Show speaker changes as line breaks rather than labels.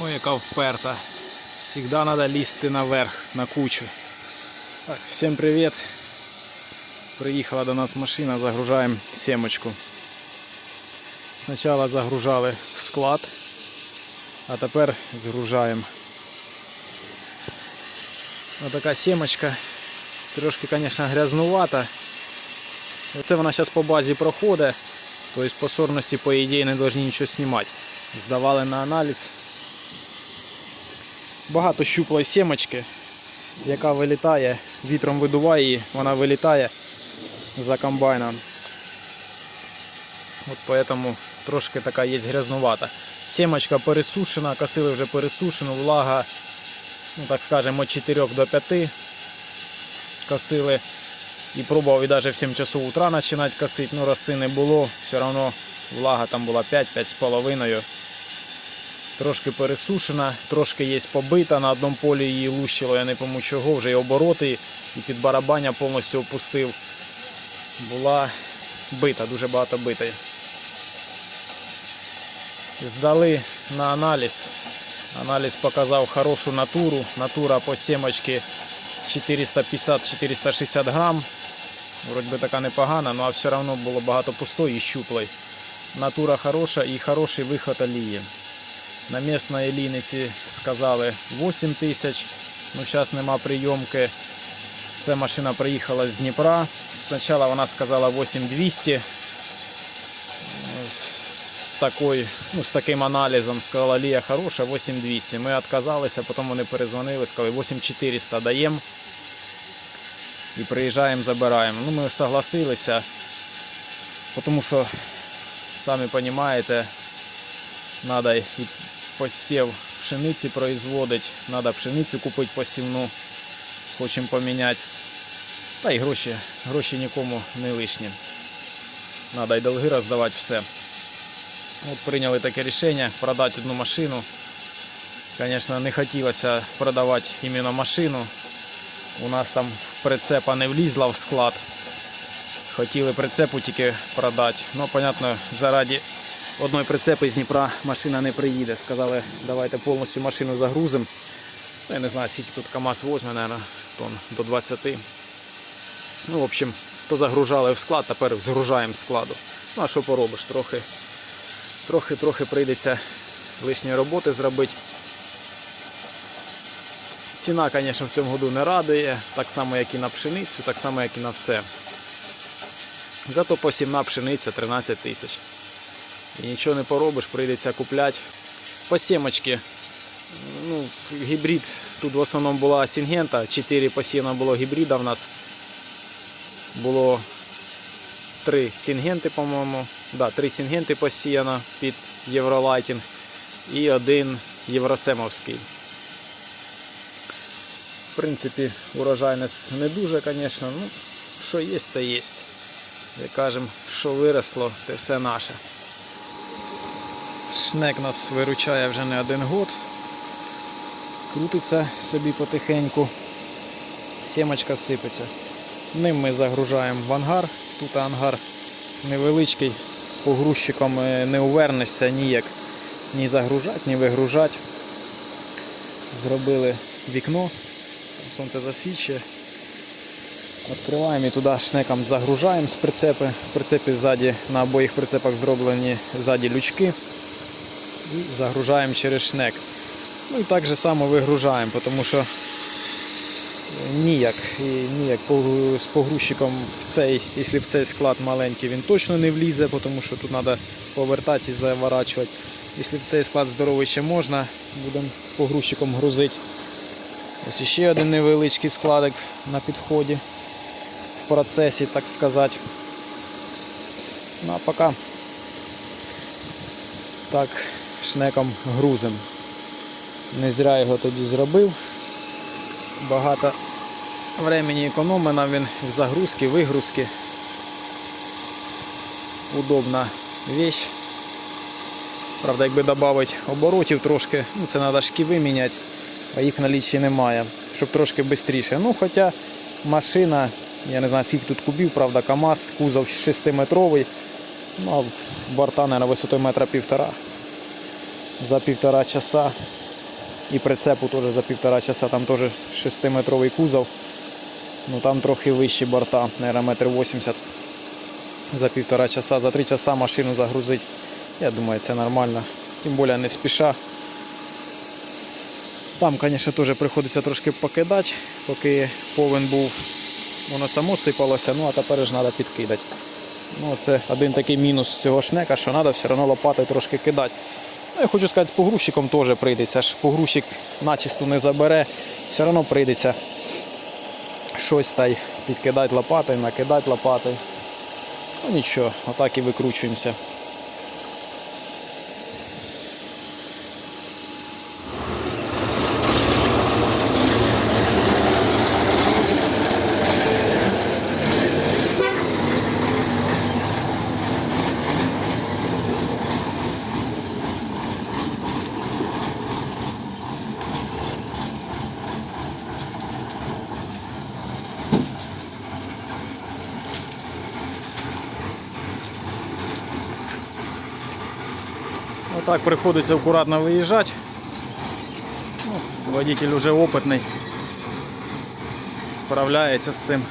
Ой, яка вперта. Всегда надо лізти наверх, на кучу. Так, всім привіт. Приїхала до нас машина, загружаємо семочку. Спочатку загружали в склад, а тепер згружаємо. Ось така семочка. Трошки, звісно, грязнувата. Це вона зараз по базі проходить. Тобто по сорності, по ідеї, не повинні нічого знімати. Здавали на аналіз. Багато щуплої сімочки, яка вилітає, вітром видуває її, вона вилітає за комбайном. От поэтому трошки така є грязнувата. Сімочка пересушена, косили вже пересушену, влага, ну так скажемо, від 4 до 5 косили. І пробував і навіть в 7 часов утра починати косити, ну роси не було, все одно влага там була 5-5,5. Трошки пересушена, трошки є побита, на одному полі її лущило, я не пойму чого, вже і обороти, і під барабання повністю опустив. Була бита, дуже багато битої. Здали на аналіз. Аналіз показав хорошу натуру. Натура по сімочці 450-460 грам. Вроді би така непогана, але все одно було багато пустої і щуплої. Натура хороша і хороший виход олії. На місної ліниці сказали 8 тисяч, ну зараз нема прийомки. Ця машина приїхала з Дніпра. Спочатку вона сказала 8200. З, такою, ну, з таким аналізом сказала Лія хороша, 8200. Ми відказалися, потім вони перезвонили, сказали 8400 даємо і приїжджаємо, забираємо. Ну, ми согласилися, тому що, самі розумієте, треба і посів пшениці производить, треба пшеницю купити посівну, хочемо поміняти. Та й гроші, гроші нікому не лишні. Треба й долги роздавати все. От прийняли таке рішення продати одну машину. Звісно, не хотілося продавати іменно машину. У нас там прицепа не влізла в склад. Хотіли прицепу тільки продати. Ну, понятно, заради одної прицепи з Дніпра машина не приїде. Сказали, давайте повністю машину загрузимо. Ну, Я не знаю, скільки тут КАМАЗ возьме, мабуть, тонн до 20. Ну, в общем, то загружали в склад, тепер згружаємо складу. Ну а що поробиш? Трохи, трохи, трохи прийдеться лишньої роботи зробити. Ціна, звісно, в цьому году не радує, так само, як і на пшеницю, так само, як і на все. Зато посівна пшениця 13 тисяч. І нічого не поробиш, прийдеться купляти. По сімочки, ну, гібрид, тут в основному була сінгента, 4 посівна було гібрида в нас. Було 3 сінгенти, по-моєму. Да, 3 сінгенти посіяно під Євролайтінг і один євросемовський. В принципі, урожайність не дуже, звісно. Ну, що є, то є. Як кажемо, що виросло, це все наше. Шнек нас виручає вже не один год. Крутиться собі потихеньку. Сімочка сипеться. Ним ми загружаємо в ангар. Тут ангар невеличкий, погрузчиком е, не увернешся ніяк ні загружати, ні вигружати. Зробили вікно, сонце засвічує. Відкриваємо і туди шнеком загружаємо з прицепи. В прицепі ззаді, на обоїх прицепах зроблені ззаді лючки. І загружаємо через шнек. Ну і так же само вигружаємо, тому що ніяк, ніяк з погрузчиком в цей, якщо в цей склад маленький, він точно не влізе, тому що тут треба повертати і заворачувати. Якщо в цей склад здоровий ще можна, будемо погрузчиком грузити. Ось ще один невеличкий складик на підході в процесі, так сказати. Ну а поки так шнеком грузим. Не зря його тоді зробив. Багато времени економить нам він загрузки, вигрузки. Удобна вещь. Правда, якби додати оборотів трошки, ну це треба шківи міняти, а їх в наліччі немає, щоб трошки швидше. Ну, хоча машина, я не знаю скільки тут кубів, правда, КАМАЗ, кузов 6-метровий, ну а борта, мабуть, висотою метра півтора. За півтора часа І прицепу теж за півтора часа, там теж 6-метровий кузов. Ну там трохи вищі борта, наверное, метр 80 за півтора часа. За три часа машину загрузить. Я думаю, це нормально. Тим більше не спіша. Там, звісно, теж приходиться трошки покидати, поки повен був. Воно само сипалося, ну а тепер ж треба підкидати. Ну, це один такий мінус цього шнека, що треба все одно лопатою трошки кидати. Ну, я хочу сказати, з погрузчиком теж прийдеться. аж погрузчик начисто не забере, все одно прийдеться щось та й підкидати лопатою, накидати лопатою. Ну нічого, отак і викручуємося. Отак приходиться акуратно виїжджати. Ну, водитель вже опитний. Справляється з цим.